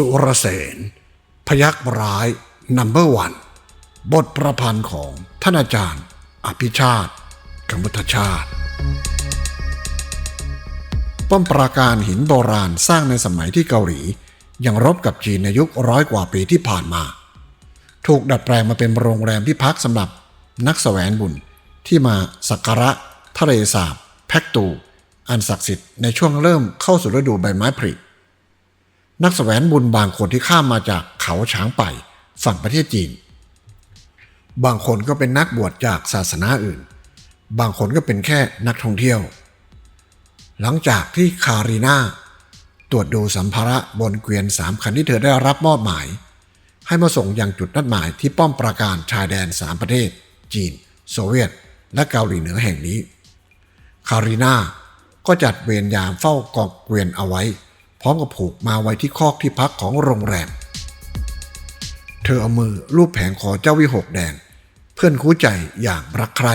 สุรเสน พยักร้ายนัมเบอร์วันบทประพันธ์ของท่านอาจารย์ อภิชาติกมุทชาติ ป้อมปราการหินโบราณสร้างในสมัยที่เกาหลี ยังรบกับจีนในยุคร้อยกว่าปีที่ผ่านมา ถูกดัดแปลงมาเป็นโรงแรมที่พักสำหรับนักแสวงบุญที่มาสักการะทะเลสาบแพ็กตู อันศักดิ์สิทธิ์ในช่วงเริ่มเข้าสู่ฤดูใบไม้ผลิ นักแสวงบุญบางคนที่ข้ามมาจากเขาช้างไปฝั่งประเทศจีน บางคนก็เป็นนักบวชจากศาสนาอื่น บางคนก็เป็นแค่นักท่องเที่ยว หลังจากที่คารีนาตรวจดูสัมภาระบนเกวียนสามคันที่เธอได้รับมอบหมาย ให้มาส่งยังจุดนัดหมายที่ป้อมปราการชายแดนสามประเทศ จีน โซเวียต และเกาหลีเหนือแห่งนี้ คารีนาก็จัดเวรยามเฝ้ากองเกวียนเอาไว้ พร้อมกับผูกมาไว้ที่คอกที่พักของโรงแรม เธอเอามือลูบแผงคอเจ้าวิหกแดง เพื่อนคู่ใจอย่างรักใคร่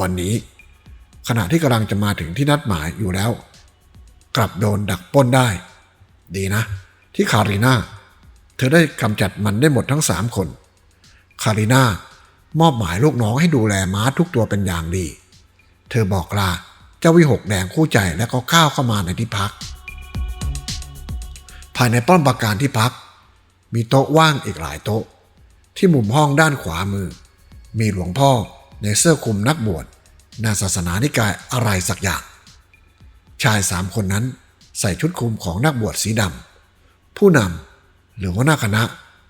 วันนี้ ขณะที่กำลังจะมาถึงที่นัดหมายอยู่แล้ว กลับโดนดักป้นได้ ดีนะ ที่คารีนาเธอได้กำจัดมันได้หมดทั้งสามคน คารีนามอบหมายลูกน้องให้ดูแลม้าทุกตัวเป็นอย่างดี เธอบอกลาเจ้าวิหกแดงคู่ใจแล้วก็ก้าวเข้ามาในที่พัก ภายในป้อมปราการที่พัก มีโต๊ะว่างอีกหลายโต๊ะ ที่มุมห้องด้านขวามือ มีหลวงพ่อในเสื้อคลุมนักบวชนาศาสนานิกายอะไรสักอย่าง ชายสามคนนั้นใส่ชุดคลุมของนักบวชสีดำผู้นำหรือว่าหน้าคณะ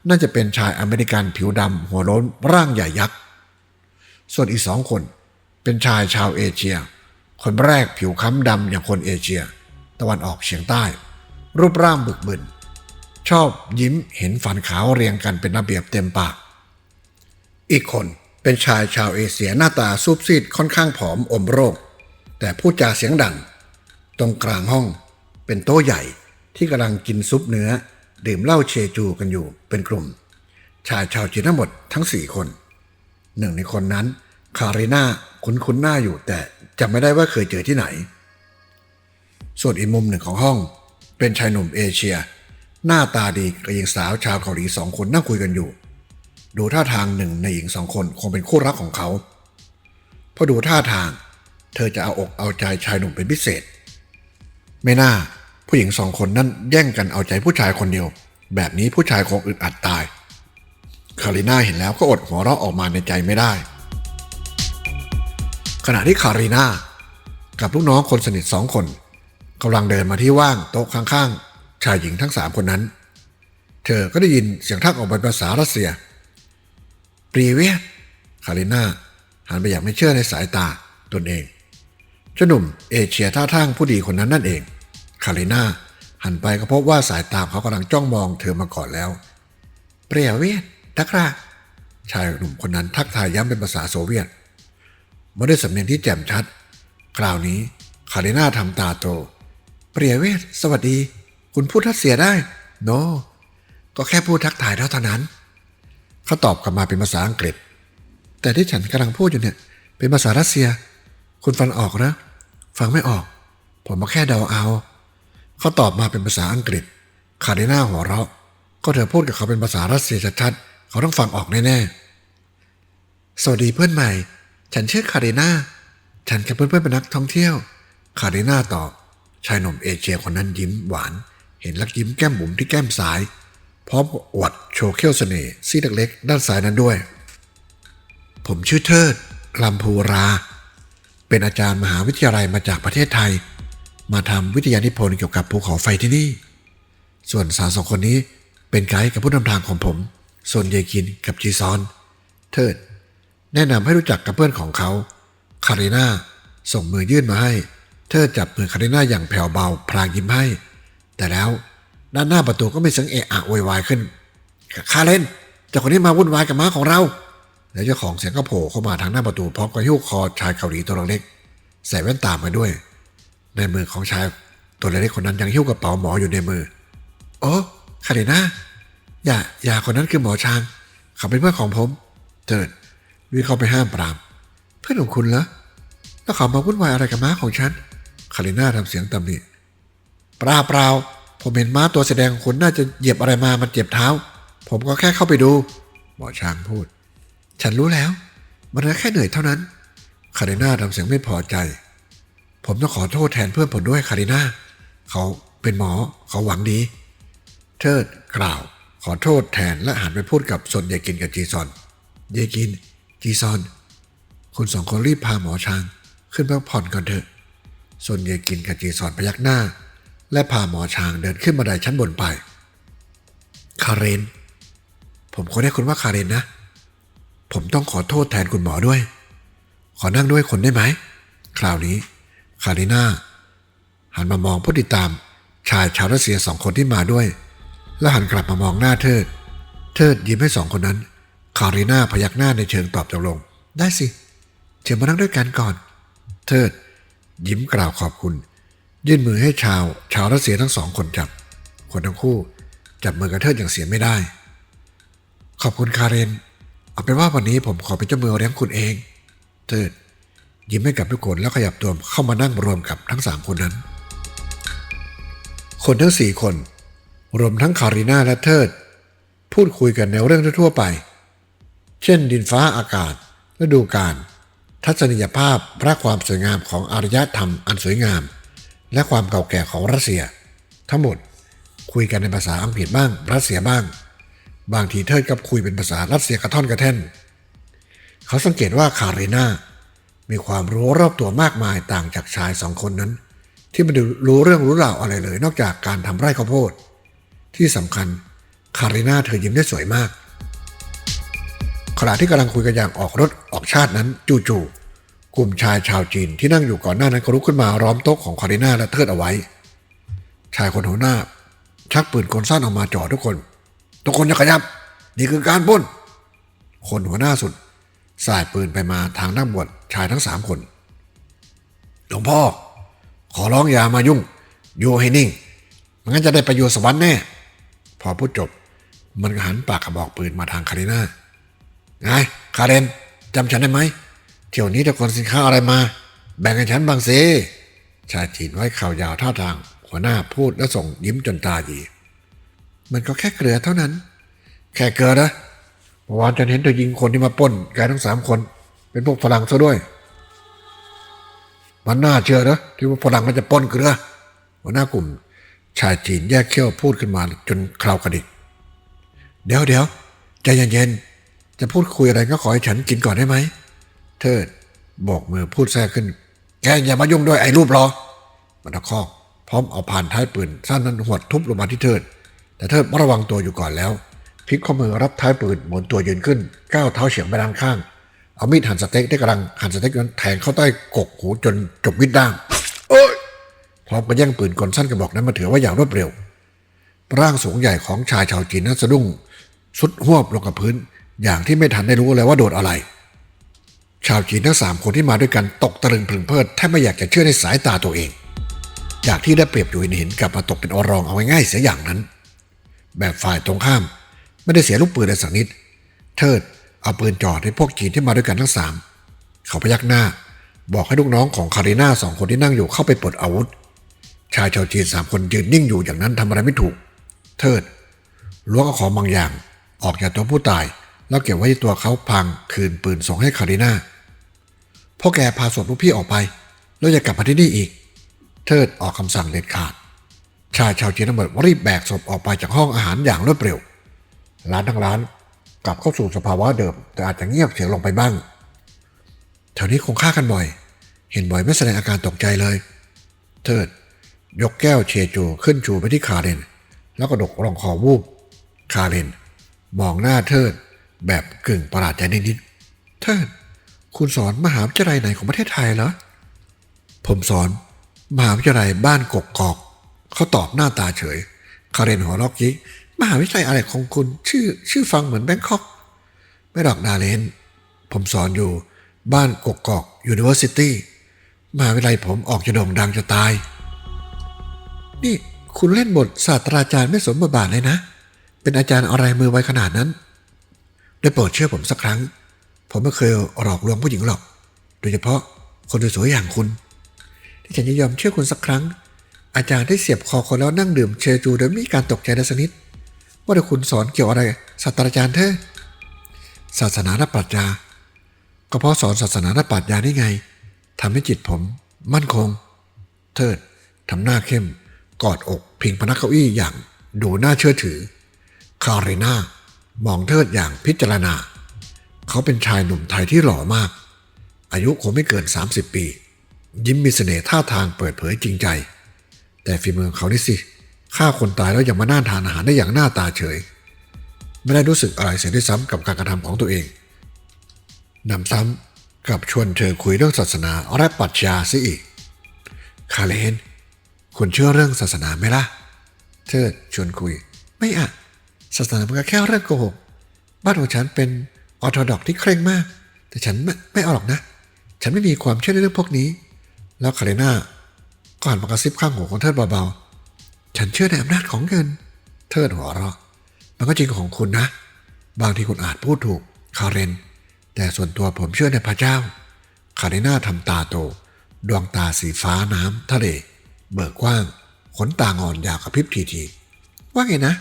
น่าจะเป็นชายอเมริกันผิวดำหัวโล้นร่างใหญ่ยักษ์ ส่วนอีกสองคนเป็นชายชาวเอเชีย คนแรกผิวค้ำดำอย่างคนเอเชีย ตะวันออกเฉียงใต้ รูปร่างบึกบึน ชอบยิ้มเห็นฟันขาวเรียงกันเป็นระเบียบเต็มปาก อีกคนเป็นชายชาวเอเชียหน้าตาซูบซีดค่อนข้างผอมอมโรค แต่พูดจาเสียงดัง ตรงกลางห้องเป็นโต๊ะใหญ่ที่กำลังกินซุปเนื้อ ดื่มเหล้าเชจูกันอยู่เป็นกลุ่ม ชายชาวจีนทั้งหมดทั้งสี่คน หนึ่งในคนนั้นคาริน่าคุ้นคุ้นๆหน้าอยู่แต่จำไม่ได้ว่าเคยเจอที่ไหน ส่วนอีกมุมหนึ่งของห้อง เป็นชายหนุ่มเอเชีย หน้าตาดีกับหญิงสาวชาวเกาหลีสองคนนั่งคุยกันอยู่ ดูท่าทางหนึ่งในหญิงสองคนคงเป็นคู่รักของเขาเพราะดูท่าทาง เธอจะเอาอกเอาใจชายหนุ่มเป็นพิเศษ ไม่น่าผู้หญิงสองคนนั้นแย่งกันเอาใจผู้ชายคนเดียว แบบนี้ผู้ชายคงอึดอัดตาย คาริน่าเห็นแล้วก็อดหัวเราะออกมาในใจไม่ได้ ขณะที่คาริน่ากับลูกน้องคนสนิทสองคน กำลังเดินมาที่ว่างโต๊ะข้างๆ ชายหญิงทั้งสามคนนั้น เธอก็ได้ยินเสียงทักออกเป็นภาษารัสเซียปรีเวียคาริน่าหันไปอย่างไม่เชื่อในสายตาตนเองเจ้าหนุ่มเอเชียท่าทางผู้ดีคนนั้นนั่นเอง คาริน่าหันไปก็พบว่าสายตาเขากำลังจ้องมองเธอมาก่อนแล้ว เปรียเวียทักราชายหนุ่มคนนั้นทักทายย้ำเป็นภาษาโซเวียตมาด้วยสำเนียงที่แจ่มชัด คราวนี้คาริน่าทำตาโต เปรียเวทสวัสดี คุณพูดทักเสียได้ โนก็แค่พูดทักทายเท่านั้น เขาตอบกลับมาเป็นภาษาอังกฤษ แต่ที่ฉันกำลังพูดอยู่เนี่ย เป็นภาษารัสเซีย คุณฟังออกนะ ฟังไม่ออก ผมมาแค่เดาเอา เขาตอบมาเป็นภาษาอังกฤษ คาริน่าหัวเราะ ก็เธอพูดกับเขาเป็นภาษารัสเซียชัดๆ เขาต้องฟังออกแน่ๆ สวัสดีเพื่อนใหม่ ฉันชื่อคาริน่า ฉันกับเพื่อนๆเป็นนักท่องเที่ยว คาริน่าตอบ ชายหนุ่มเอเชียคนนั้นยิ้มหวาน เห็นลักยิ้มแก้มบุ๋มที่แก้มซ้าย พร้อมอวดโชว์เขี้ยวเสน่ห์ซี่เล็กๆด้านซ้ายนั้นด้วย ผมชื่อเทิดลำพูรา เป็นอาจารย์มหาวิทยาลัยมาจากประเทศไทย มาทำวิทยานิพนธ์เกี่ยวกับภูเขาไฟที่นี่ ส่วนสาวสองคนนี้เป็นไกด์กับผู้นำทางของผม ส่วนเยคินกับจีซอน เทิด แนะนำให้รู้จักกับเพื่อนของเขา คาริน่าส่งมือยื่นมาให้ เธอจับมือคาริน่าอย่างแผ่วเบาพลางยิ้มให้ แต่แล้วด้านหน้าประตูก็มีเสียงเอะอะโวยวายขึ้น คาเลนเจ้าคนนี้มาวุ่นวายกับม้าของเรา แล้วเจ้าของเสียงก็โผล่เข้ามาทางหน้าประตูพร้อมกับหิ้วคอชายเกาหลีตัวเล็ก ใส่แว่นตามาด้วย ในมือของชายตัวเล็กคนนั้นยังหิ้วกระเป๋าหมออยู่ในมือโอ้คาริน่าอย่าอย่าคนนั้นคือหมอชางเขาเป็นเพื่อนของผมเจิดวิ่งเข้าไปห้ามปราม เพื่อนของคุณเหรอแล้วเขามาวุ่นวายอะไรกับม้าของฉัน คาริน่าทำเสียงตำหนิปลาเปล่าผมเห็นม้าตัวแสดงของคุณน่าจะเหยียบอะไรมามันเจ็บเท้า ผมก็แค่เข้าไปดู หมอช้างพูด ฉันรู้แล้ว มันแค่เหนื่อยเท่านั้น คาริน่าทำเสียงไม่พอใจ ผมต้องขอโทษแทนเพื่อนผมด้วยคาริน่าเขาเป็นหมอเขาหวังดี เทิดกล่าว ขอโทษแทนและหันไปพูดกับสนเยกินกับจีซอน เยกิน จีซอน คุณสองคนรีบพาหมอช้าง ขึ้นพักผ่อนก่อนเถอะ ส่วนเยกินกับจีซอนพยักหน้า และพาหมอช้างเดินขึ้นบันไดชั้นบนไป คาเรน ผมขอได้คุณว่าคาเรนนะ ผมต้องขอโทษแทนคุณหมอด้วย ขอนั่งด้วยคนได้ไหม คราวนี้ คาริน่าหันมามองผู้ติดตามชายชาวรัสเซียสองคนที่มาด้วย แล้วหันกลับมามองหน้าเทิด เทิดยิ้มให้สองคนนั้น คาริน่าพยักหน้าในเชิงตอบตกลง ได้สิเชิญมานั่งด้วยกันก่อน เทิด ยิ้มกล่าวขอบคุณ ยื่นมือให้ชาว ชาวรัสเซียทั้งสองคนจับ คนทั้งคู่จับมือกับเทิดอย่างเสียไม่ได้ ขอบคุณคาเรน เอาเป็นว่าวันนี้ผมขอเป็นเจ้ามือเลี้ยงคุณเอง เทิดยิ้มให้กับทุกคนแล้วขยับตัวเข้ามานั่งรวมกับทั้งสามคนนั้น คนทั้งสี่คน รวมทั้งคาริน่าและเทิด พูดคุยกันในเรื่องทั่วไป เช่นดินฟ้าอากาศฤดูกาล ทัศนียภาพพระความสวยงามของอารยธรรมอันสวยงาม และความเก่าแก่ของรัสเซีย ทั้งหมดคุยกันในภาษาอังกฤษบ้างรัสเซียบ้าง บางทีเทิดกับคุยเป็นภาษารัสเซียกระท่อนกระแท่น เขาสังเกตว่าคาริน่ามีความรู้รอบตัวมากมายต่างจากชายสองคนนั้น ที่ไม่รู้เรื่องรู้ราวอะไรเลย นอกจากการทำไร่ข้าวโพด ที่สำคัญคาริน่าเธอยิ้มได้สวยมาก ขณะที่กำลังคุยกันอย่างออกรถออกชาตินั้นจู่ๆกลุ่มชายชาวจีนที่นั่งอยู่ก่อนหน้านั้นก็ลุกขึ้นมาล้อมโต๊ะของคาริน่าและเทิดเอาไว้ ชายคนหัวหน้า ชักปืนกลสั้นออกมาจ่อทุกคน ทุกคนอย่าขยับ นี่คือการป้น คนหัวหน้าสุดสายปืนไปมาทางนักบวชชายทั้งสามคน หลวงพ่อ ขอร้องอย่ามายุ่ง อยู่ให้นิ่งมันงั้นจะได้ประโยชน์สวรรค์แน่ พอพูดจบ มันก็หันปากกระบอกปืนมาทางคาริน่า ไงคาเรนจำฉันได้ไหมเที่ยวนี้ตะกอนสินค้าอะไรมา แบ่งให้ฉันบางสิชายจีนไว้ข่าวยาวท่าทาง หัวหน้าพูดและส่งยิ้มจนตาหยีมันก็แค่เกลือเท่านั้น แค่เกลือนะเมื่อวานฉันเห็นเธอยิงคนที่มาป้นแกทั้งสามคน เป็นพวกฝรั่งซะด้วย มันน่าเชื่อนะที่ว่าฝรั่งมันจะป้นเกลือหัวหน้ากลุ่ม ชายจีนแยกเขี้ยวพูดขึ้นมาจนคราวกระดิกเดี๋ยวเดี๋ยวใจเย็นๆ จะพูดคุยอะไรก็ขอให้ฉันกินก่อนได้ไหม เทิดบอกมือพูดแทรกขึ้น แกอย่ามายุ่งด้วยไอ้รูปรอ มันตะคอกพร้อมเอาผ่านท้ายปืนสั้นนั้นหวดทุบลงมาที่เทิด แต่เทิดระวังตัวอยู่ก่อนแล้วพลิกข้อมือรับท้ายปืนหมุนตัวยืนขึ้นก้าวเท้าเฉียงไปด้านข้าง เอามีดหั่นสเต็กที่กำลังหั่นสเต็กนั้นแทงเข้าใต้กกหูจนจบวิดด้างโอ้ยพร้อมกับแย่งปืนกลสั้นกระบอกนั้นมาถือว่าอย่างรวดเร็ว ร่างสูงใหญ่ของชายชาวจีนนั้นสะดุ้งสุดหวบลงกับพื้น อย่างที่ไม่ทันได้รู้เลยว่าโดดอะไร ชาวจีนทั้งสามคนที่มาด้วยกันตกตะลึงพลึงเพลิดแทบไม่อยากจะเชื่อในสายตาตัวเอง จากที่ได้เปรียบอยู่เห็นกลับมาตกเป็นอรองเอาง่ายๆเสียอย่างนั้น แบบฝ่ายตรงข้าม ไม่ได้เสียลูกปืนเลยสักนิด เทิดเอาปืนจ่อให้พวกจีนที่มาด้วยกันทั้งสามเขาพยักหน้า บอกให้ลูกน้องของคาริน่าสองคนที่นั่งอยู่เข้าไปปลดอาวุธ ชายชาวจีนสามคนยืนนิ่งอยู่อย่างนั้นทำอะไรไม่ถูก เทิดล้วงเอาของบางอย่าง ออกจากตัวผู้ตาย แล้วเก็บไว้ที่ตัวเขาพังคืนปืนส่งให้คาริน่าพ่อแกพาศพลูกพี่ออกไป แล้วอย่ากลับมาที่นี่อีก เทิดออกคำสั่งเด็ดขาด ชายชาวจีนทั้งหมดรีบแบกศพออกไปจากห้องอาหารอย่างรวดเร็ว ร้านทั้งร้านกลับเข้าสู่สภาวะเดิม แต่อาจจะเงียบเสียงลงไปบ้าง แถวนี้คงฆ่ากันบ่อย เห็นบ่อยไม่แสดงอาการตกใจเลย เทิด ยกแก้วเชจูขึ้นชูไปที่คาเรน แล้วก็ดกรองคอวูบคาเรนมองหน้าเทิด แบบกึ่งประหลาดใจนิดๆเทิดคุณสอนมหาวิทยาลัยไหนของประเทศไทยเหรอ ผมสอนมหาวิทยาลัยบ้านกกกอก เขาตอบหน้าตาเฉย คาเรนหัวเรอกยิกมหาวิทยาลัยอะไรของคุณชื่อชื่อฟังเหมือนแบงคอก ไม่หรอกดาเลน ผมสอนอยู่บ้านกกกอกยูนิเวอร์ซิตี้มหาวิทยาลัยผมออกจะโด่งดังจะตาย นี่คุณเล่นบทศาสตราจารย์ไม่สมบทบาทเลยนะ เป็นอาจารย์อะไรมือไวขนาดนั้น ได้โปรดเชื่อผมสักครั้ง ผมไม่เคยหลอกลวงผู้หญิงหรอก โดยเฉพาะคนสวยๆอย่างคุณ ที่ฉันจะยอมเชื่อคุณสักครั้ง อาจารย์ได้เสียบคอคนแล้วนั่งดื่มเชจูโดยมีการตกใจในสนิดว่าแต่คุณสอนเกี่ยวอะไรศาสตราจารย์เธอศาสนาและปรัชญาก็เพราะสอนศาสนาและปรัชญานี่ไงทำให้จิตผม มั่นคง เทิดทำหน้าเข้ม กอดอก พิงพนักเก้าอี้อย่างดูน่าเชื่อถือ คาเรนา มองเทิดอย่างพิจารณา เขาเป็นชายหนุ่มไทยที่หล่อมาก อายุคงไม่เกิน 30 ปี ยิ้มมีเสน่ห์ท่าทางเปิดเผยจริงใจ แต่ฝีมือเขานี่สิฆ่าคนตายแล้วยังมาน่านทานอาหารได้อย่างหน้าตาเฉย ไม่ได้รู้สึกอะไรเสียด้วยซ้ำกับการกระทำของตัวเองนำซ้ำกับชวนเธอคุยเรื่องศาสนาและปรัชญาซะอีก คาเลน คุณเชื่อเรื่องศาสนาไหมล่ะ เธอชวนคุย ไม่อะ ศาสนามันก็แค่เรื่องโกหก บ้านของฉันเป็นออร์โธดอกที่เคร่งมาก แต่ฉันไม่ไม่เอาหรอกนะ ฉันไม่มีความเชื่อในเรื่องพวกนี้ แล้วคาเรนาก็หันมากระซิบข้างหูของเทิดเบาๆ ฉันเชื่อในอำนาจของเงินเทิดหัวเราะ มันก็จริงของคุณนะ บางทีคุณอาจพูดถูก คาเรน แต่ส่วนตัวผมเชื่อในพระเจ้า คาเรนาทำตาโต ดวงตาสีฟ้าน้ำทะเล เบิกกว้าง ขนตางอนยาวกระพริบทีที ว่าไงนะ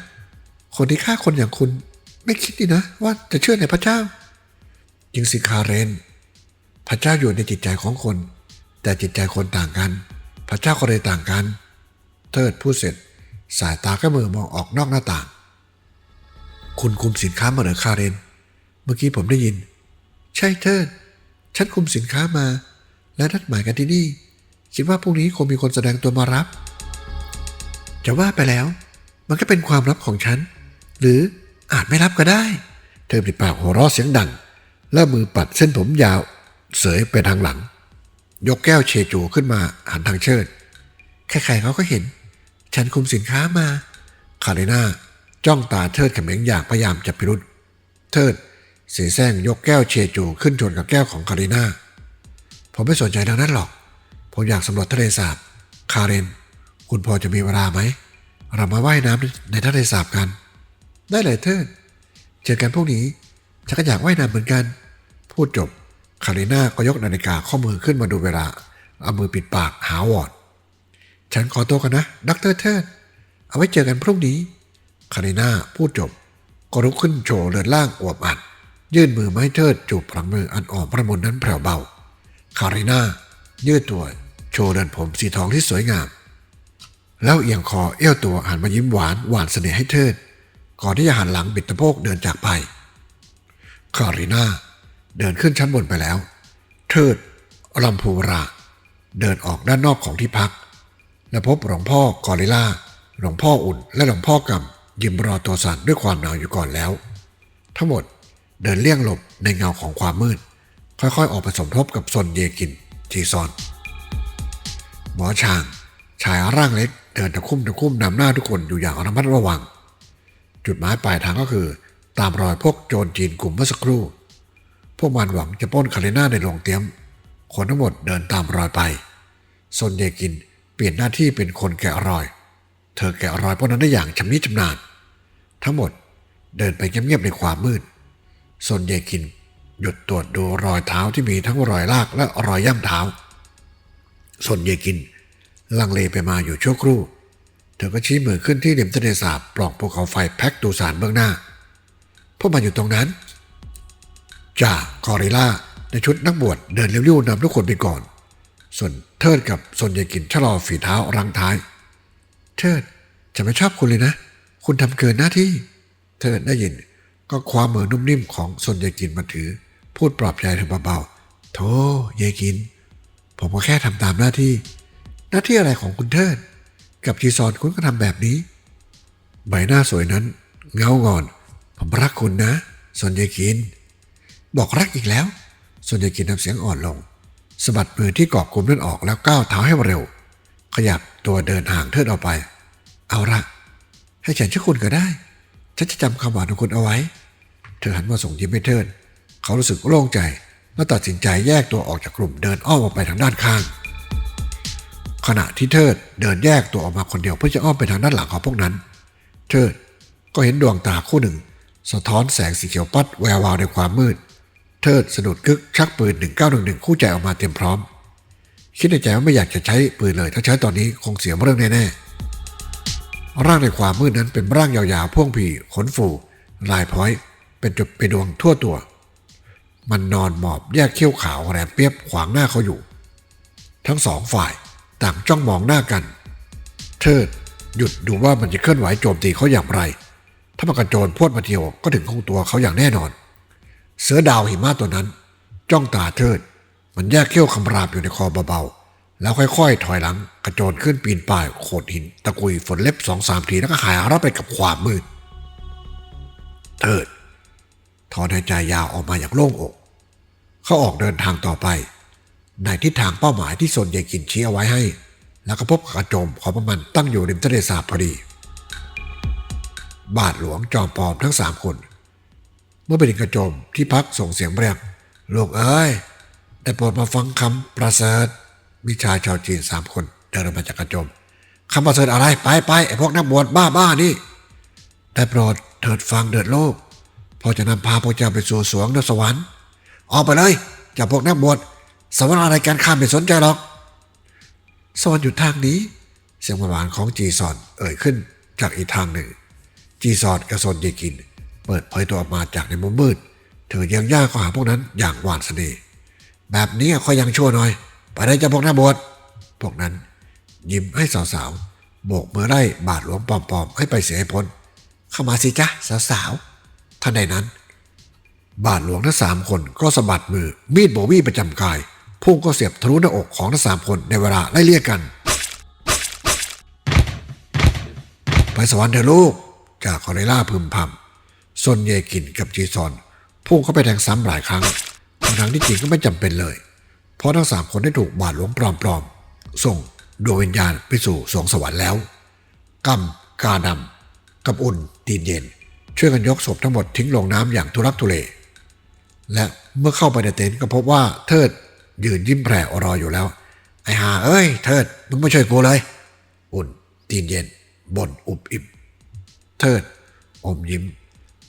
คนที่ฆ่าคนอย่างคุณ ไม่คิดดีนะ ว่าจะเชื่อในพระเจ้าจิงสิคาเรน พระเจ้าอยู่ในจิตใจของคน แต่จิตใจคนต่างกัน พระเจ้าก็เลยต่างกัน เทิดพูดเสร็จ สายตาก็มือมองออกนอกหน้าต่าง คุณคุมสินค้ามาเหรอคาเรน เมื่อกี้ผมได้ยิน ใช่เทิด ฉันคุมสินค้ามา และนัดหมายกันที่นี่ คิดว่าพรุ่งนี้คงมีคนแสดงตัวมารับ จะว่าไปแล้ว มันก็เป็นความลับของฉัน หรืออาจไม่รับก็ได้ เธอปิดปากหัวเราะเสียงดัง แล้วมือปัดเส้นผมยาว เสยไปทางหลัง ยกแก้วเชจูขึ้นมาหันทางเชิดใครๆเขาก็เห็น ฉันคุมสินค้ามาคาเรนาจ้องตาเทิดขม็งอย่างพยายามจะพิรุษเทิดเสียแซงยกแก้วเชจูขึ้นชนกับแก้วของคาเรนาผมไม่สนใจดังนั้นหรอก ผมอยากสำรวจทะเลสาบ คาเรน คุณพอจะมีเวลาไหม เรามาว่ายน้ำในทะเลสาบกัน ได้เลยเทิดเจอกันพวกนี้ ฉันก็อยากว่ายน้ำเหมือนกัน พูดจบ คาริน่าก็ยกนาฬิกาข้อมือขึ้นมาดูเวลา เอามือปิดปากหาวอด ฉันขอตัวกันนะดรเทิด เอาไว้เจอกันพรุ่งนี้ คาริน่าพูดจบ ก็ลุกขึ้นโชว์เรือนล่างอวบอัด ยื่นมือมาให้เทิดจูบพลังมืออันอ่อนประมนนั้นแผ่วเบา คาริน่ายืดตัวโชว์เรือนผมสีทองที่สวยงาม แล้วเอียงคอเอี้ยวตัวหันมายิ้มหวานหวานเสน่ห์ให้เทิด ก่อนที่จะหันหลังบิดตะโพกเดินจากไป คาริน่าเดินขึ้นชั้นบนไปแล้ว เทิดลำพูราเดินออกด้านนอกของที่พัก และพบหลวงพ่อกอริล่า หลวงพ่ออุ่น และหลวงพ่อกำยืมรอตัวสั่นด้วยความหนาวอยู่ก่อนแล้ว ทั้งหมดเดินเลี่ยงหลบในเงาของความมืด ค่อยๆ ออกไปสมทบกับซนเยกินจีซอน หมอช่าง ชายร่างเล็กเดินตะคุ่มตะคุ่มนำหน้าทุกคนอยู่อย่างระมัดระวัง จุดหมายปลายทางก็คือ ตามรอยพวกโจรจีนกลุ่มเมื่อสักครู่ พวกมันหวังจะปล้นคาเลน่าในโรงเตรียม คนทั้งหมดเดินตามรอยไปซนเยกินเปลี่ยนหน้าที่เป็นคนแกะรอย เธอแกะรอยพวกนั้นได้อย่างชำนิชำนาญ ทั้งหมดเดินไปเงียบๆในความมืดซนเยกินหยุดตรวจดูรอยเท้าที่มีทั้งรอยลากและรอยย่ำเท้าซนเยกิน ลังเลไปมาอยู่ชั่วครู่ เธอก็ชี้มือขึ้นที่ริมทะเลสาบปล่องภูเขาไฟแพ็กตูสารเบื้องหน้า พวกมันอยู่ตรงนั้นจ่ากอริลล่าในชุดนักบวชเดินเร็วๆนำทุกคนไปก่อน ส่วนเทิดกับซนเยกินชะลอฝีเท้ารังท้าย เทิดจะไม่ชอบคุณเลยนะ คุณทำเกินหน้าที่ เทิดได้ยินก็คว้ามือนุ่มนิ่มของซนเยกินมาถือ พูดปลอบใจเธอเบาๆโธ่เยกิน ผมก็แค่ทำตามหน้าที่ หน้าที่อะไรของคุณเทิด กับจีซอนคุณก็ทำแบบนี้ ใบหน้าสวยนั้น เงางอน ผมรักคุณนะซนเยกิน บอกรักอีกแล้วซนเยกินทำเสียงอ่อนลงสะบัดมือที่เกาะกลุ่มนั่นออกแล้วก้าวเท้าให้เร็ว ขยับตัวเดินห่างเทิดออกไป เอาละให้ฉันชื่อคุณก็ได้ ฉันจะจำคำหวานของคุณเอาไว้ เธอหันมาส่งยิ้มให้เทิด เขารู้สึกโล่งใจและตัดสินใจแยกตัวออกจากกลุ่มเดินอ้อมออกไปทางด้านข้าง ขณะที่เทิดเดินแยกตัวออกมาคนเดียวเพื่อจะอ้อมไปทางด้านหลังของพวกนั้น เทิดก็เห็นดวงตาคู่หนึ่ง สะท้อนแสงสีเขียวปัดแวววาวในความมืด เทิดสะดุดกึกชักปืน1911คู่ใจออกมาเตรียมพร้อม คิดในใจว่าไม่อยากจะใช้ปืนเลย ถ้าใช้ตอนนี้คงเสียเรื่องแน่ๆร่างในความมืดนั้นเป็นร่างยาวๆพ่วงผีขนฟูลายพ้อย เป็นจุดเป็นดวงทั่วตัว มันนอนหมอบแยกเขี้ยวขาวแหลมเปียบขวางหน้าเขาอยู่ ทั้งสองฝ่าย ต่างจ้องมองหน้ากัน เทิดหยุดดูว่ามันจะเคลื่อนไหวโจมตีเขาอย่างไร ถ้ามันกระโจนพรวดมาเดียวก็ถึงคงตัวเขาอย่างแน่นอน เสือดาวหิมะตัวนั้น จ้องตาเทิด มันแยกเขี้ยวคำรามอยู่ในคอเบาๆ แล้วค่อยๆ ถอยหลังกระโจนขึ้นปีนป่ายโขดหิน ตะกุยฝนเล็บสองสามทีแล้วก็หายรับไปกับความมืด เทิดถอนหายใจยาวออกมาอย่างโล่งอก เขาออกเดินทางต่อไป ในทิศทางเป้าหมายที่โซนเยกินชี้เอาไว้ให้ แล้วก็พบกระโจมของมันตั้งอยู่ริมทะเลสาบพอดี บาทหลวงจอมปลอมทั้งสามคน เมื่อไปถึงกระโจมที่พักส่งเสียงเรียกลูกเอ้ยได้โปรดมาฟังคำประเสริฐมีชาชาวจีนสามคนเดินออกมาจากกระโจมคำประเสริฐอะไรไปไปไอ้พวกนักบวชบ้าบ้านี่ได้โปรดเถิดฟังเดิดโลกพอจะนำพาพวกเจ้าไปสู่สวงนสวรรค์ ออกไปเลยจากพวกนักบวช สวรรค์อะไรกันข้ามไม่สนใจหรอก สวรรค์อยู่ทางนี้ เสียงหวานของจีซอนเอ่ยขึ้นจากอีกทางหนึ่ง จีซอนกระสนเยกิน เปิดเผยตัวออกมาจากในมุมมืด เธอยังย่าข้าหาพวกนั้นอย่างหวานเสน่ห์แบบนี้ค่อยยังชั่วหน่อย ไปได้จะพวกหน้าบวชพวกนั้น ยิ้มให้สาวๆโบกมือไล่บาทหลวงปลอมๆให้ไปเสียให้พ้น เข้ามาสิจ๊ะสาวๆท่านใดนั้น บาทหลวงทั้งสามคนก็สะบัดมือมีดโบวี่ประจำกาย พุ่งก็เสียบทะลุหน้าอกของทั้งสามคนในเวลาไล่เลี่ยกัน ไปสวรรค์เถอะลูกจากคอเรล่าพึมพำซนเยกินกับจีซอน พุ่งเข้าไปแทงซ้ำหลายครั้งทั้งที่จริงก็ไม่จำเป็นเลย เพราะทั้งสามคนได้ถูกบาดหลวงปลอมๆ ส่งดวงวิญญาณไปสู่สวงสวรรค์แล้วกำกาดำกับอุ่นตีนเย็น ช่วยกันยกศพทั้งหมดทิ้งลงน้ำอย่างทุรักทุเล และเมื่อเข้าไปในเต็นท์ก็พบว่าเทิด ยืนยิ้มแผลรออยู่แล้ว ไอ้ห่าเอ้ย เทิดมึงไมาช่วยกูเลย อุ่นตีนเย็นบ่นอุบอิบเทิด อมยิ้ม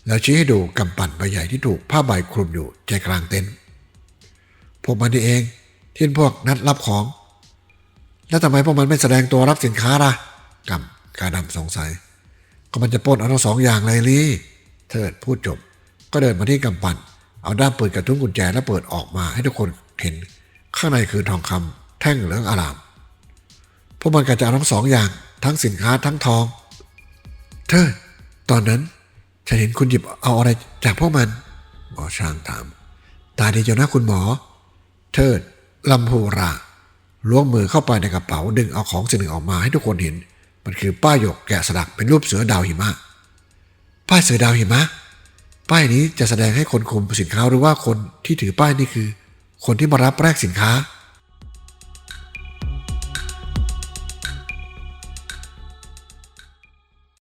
แล้วชี้ให้ดูกำปั่นใบใหญ่ที่ถูกผ้าใบคลุมอยู่ใจกลางเต็นท์พวกมันนี่เองที่พวกนัดรับของ แล้วทำไมพวกมันไม่แสดงตัวรับสินค้าล่ะกำกาดำสงสัย ก็มันจะปล้นเอาทั้งสองอย่างเลยลี่เทิดพูดจบ ก็เดินมาที่กำปั่น เอาด้ามปืนกระทุ้งกุญแจแล้วเปิดออกมาให้ทุกคนเห็น ข้างในคือทองคำแท่งเหลืองอาราม พวกมันกระจะเอาทั้งสองอย่างทั้งสินค้าทั้งทอง เธอ ตอนนั้นฉันเห็นคุณหยิบเอาอะไรจากพวกมัน หมอช้างถาม ตาดีเจ้านะคุณหมอ เทิดลำพูราล้วงมือเข้าไปในกระเป๋าดึงเอาของสิ่งหนึ่งออกมาให้ทุกคนเห็น มันคือป้ายหยกแกะสลักเป็นรูปเสือดาวหิมะ ป้ายเสือดาวหิมะ ป้ายนี้จะแสดงให้คนคุมสินค้าหรือว่าคนที่ถือป้ายนี่คือ คนที่มารับแรกสินค้า